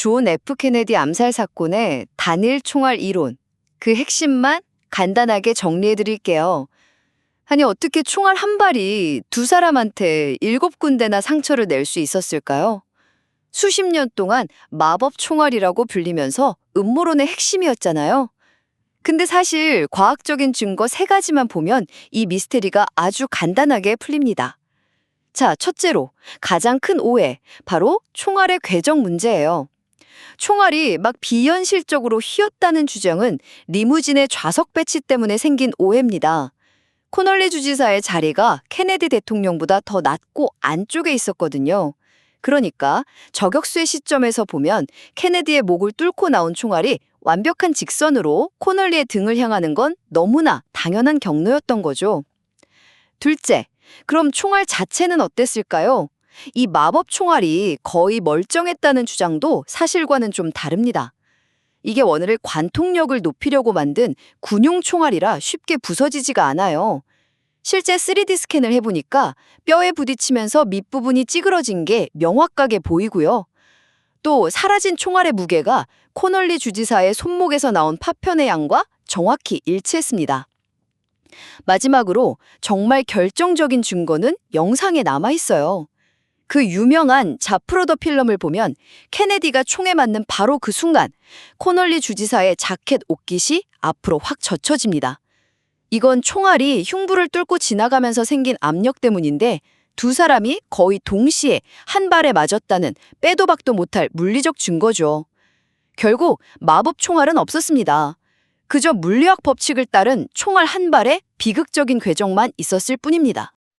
존 F 케네디 암살 사건의 단일 총알 이론, 그 핵심만 간단하게 정리해 드릴게요. 아니, 어떻게 총알 한 발이 두 사람한테 일곱 군데나 상처를 낼 수 있었을까요? 수십 년 동안 마법 총알이라고 불리면서 음모론의 핵심이었잖아요. 근데 사실 과학적인 증거 세 가지만 보면 이 미스테리가 아주 간단하게 풀립니다. 자, 첫째로 가장 큰 오해, 바로 총알의 궤적 문제예요. 총알이 막 비현실적으로 휘었다는 주장은 리무진의 좌석 배치 때문에 생긴 오해입니다. 코널리 주지사의 자리가 케네디 대통령보다 더 낮고 안쪽에 있었거든요. 그러니까 저격수의 시점에서 보면 케네디의 목을 뚫고 나온 총알이 완벽한 직선으로 코널리의 등을 향하는 건 너무나 당연한 경로였던 거죠. 둘째, 그럼 총알 자체는 어땠을까요? 이 마법 총알이 거의 멀쩡했다는 주장도 사실과는 좀 다릅니다. 이게 원을 관통력을 높이려고 만든 군용 총알이라 쉽게 부서지지가 않아요. 실제 3D 스캔을 해보니까 뼈에 부딪히면서 밑부분이 찌그러진 게 명확하게 보이고요. 또 사라진 총알의 무게가 코널리 주지사의 손목에서 나온 파편의 양과 정확히 일치했습니다. 마지막으로 정말 결정적인 증거는 영상에 남아 있어요. 그 유명한 자프로더 필름을 보면 케네디가 총에 맞는 바로 그 순간 코널리 주지사의 자켓 옷깃이 앞으로 확 젖혀집니다. 이건 총알이 흉부를 뚫고 지나가면서 생긴 압력 때문인데 두 사람이 거의 동시에 한 발에 맞았다는 빼도 박도 못할 물리적 증거죠. 결국 마법 총알은 없었습니다. 그저 물리학 법칙을 따른 총알 한 발에 비극적인 궤적만 있었을 뿐입니다.